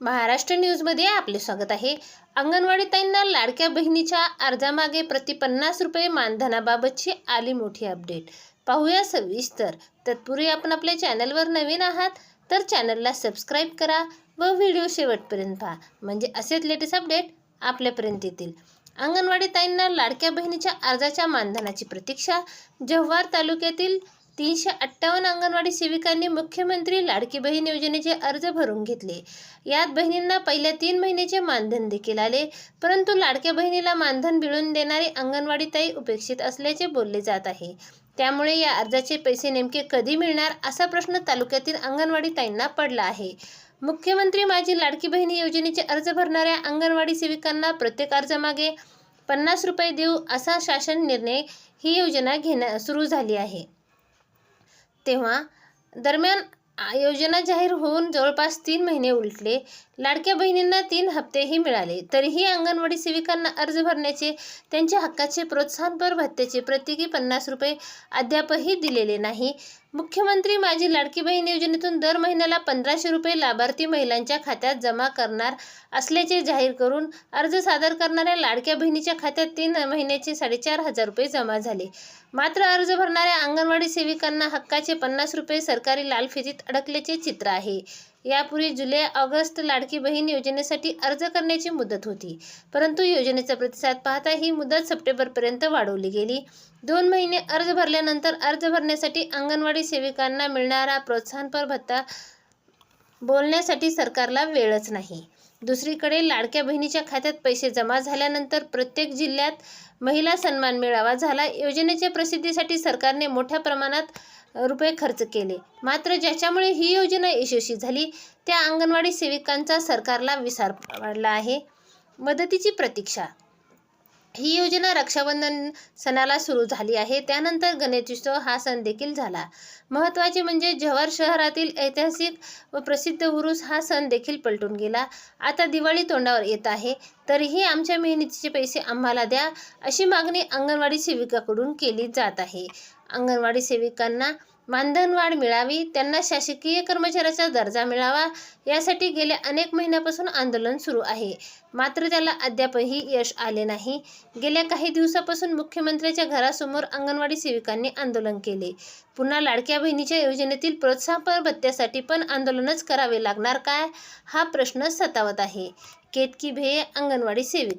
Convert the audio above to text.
महाराष्ट्र न्यूजमध्ये आपले स्वागत आहे. अंगणवाडी ताईंना लाडक्या बहिणीच्या अर्जामागे प्रति पन्नास रुपये मानधनाबाबतची आली मोठी अपडेट. पाहूया सविस्तर तत्पूर्वी आपण आपल्या चॅनलवर नवीन आहात तर चॅनलला सबस्क्राईब करा व व्हिडिओ शेवटपर्यंत पहा. म्हणजे असेच लेटेस्ट अपडेट आपल्यापर्यंत येतील. अंगणवाडी ताईंना लाडक्या बहिणीच्या अर्जाच्या मानधनाची प्रतीक्षा जव्हार तालुक्यातील तीनशे अठ्ठावन्न अंगणवाडी सेविकांनी मुख्यमंत्री लाडकी बहीण योजनेचे अर्ज भरून घेतले. यात बहिणींना पहिल्या तीन महिन्याचे मानधन देखील आले परंतु लाडक्या बहिणीला मानधन मिळवून देणारी अंगणवाडी ताई उपेक्षित असल्याचे बोलले जात आहे. त्यामुळे या अर्जाचे पैसे नेमके कधी मिळणार असा प्रश्न तालुक्यातील अंगणवाडी ताईंना पडला आहे. मुख्यमंत्री माझी लाडकी बहिणी योजनेचे अर्ज भरणाऱ्या अंगणवाडी सेविकांना प्रत्येक अर्जामागे पन्नास रुपये देऊ असा शासन निर्णय ही योजना घेण्या सुरू झाली आहे. तेव्हा दरम्यान योजना जाहीर होऊन जवळपास तीन महिने उलटले. लाडक्या बहिणींना तीन हप्तेही मिळाले. तरीही अंगणवाडी सेविकांना अर्ज भरण्याचे त्यांच्या हक्काचे प्रोत्साहनपर भत्त्याचे प्रत्येकी पन्नास रुपये अद्यापही दिलेले नाही. मुख्यमंत्री माझी लाडकी बहीण योजनेतून दर महिन्याला पंधराशे रुपये लाभार्थी महिलांच्या खात्यात जमा करणार असल्याचे जाहीर करून अर्ज सादर करणाऱ्या लाडक्या बहिणीच्या खात्यात तीन महिन्याचे साडेचार हजार रुपये जमा झाले. मात्र अर्ज भरणाऱ्या अंगणवाडी सेविकांना हक्काचे पन्नास रुपये सरकारी लाल फेरीत अडकल्याचे चित्र आहे. यापूर्वी जुलै ऑगस्ट लाडकी बहीण योजनेसाठी अर्ज करण्याची मुदत होती. परंतु योजनेचा प्रतिसाद पाहता ही मुदत सप्टेंबरपर्यंत वाढवली गेली. दोन महिने अर्ज भरल्यानंतर अर्ज भरण्यासाठी अंगणवाडी सेविकांना मिळणारा प्रोत्साहनपर भत्ता बोलण्यासाठी सरकारला वेळच नाही. दुसरीकडे लाडक्या बहिणीच्या खात्यात पैसे जमा झाल्यानंतर प्रत्येक जिल्ह्यात महिला सन्मान मेळावा झाला. योजनेच्या प्रसिद्धीसाठी सरकारने मोठ्या प्रमाणात रुपये खर्च केले. मात्र ज्याच्यामुळे ही योजना यशस्वी झाली त्या अंगणवाडी सेविकांचा सरकारला विसार वाढला आहे. मदतीची प्रतीक्षा ही योजना रक्षाबंधन सणाला सुरू झाली आहे. त्यानंतर गणेशोत्सव हा सण देखील झाला. महत्त्वाचे म्हणजे जव्हार शहरातील ऐतिहासिक व प्रसिद्ध उरूस हा सण देखील पलटून गेला. आता दिवाळी तोंडावर येत आहे. तरीही आमच्या मेहनतीचे पैसे आम्हाला द्या अशी मागणी अंगणवाडी सेविकाकडून केली जात आहे. अंगणवाडी सेविकांना मानधनवाढ मिळावी त्यांना शासकीय कर्मचाऱ्याचा दर्जा मिळावा यासाठी गेल्या अनेक महिन्यापासून आंदोलन सुरू आहे. मात्र त्याला अद्यापही यश आले नाही. गेल्या काही दिवसापासून मुख्यमंत्र्याच्या घरासमोर अंगणवाडी सेविकांनी आंदोलन केले. पुन्हा लाडक्या बहिणीच्या योजनेतील प्रोत्साहन भत्त्यासाठी पण आंदोलनच करावे लागणार काय हा प्रश्न सतावत आहे. केतकी भेय अंगणवाडी सेविका।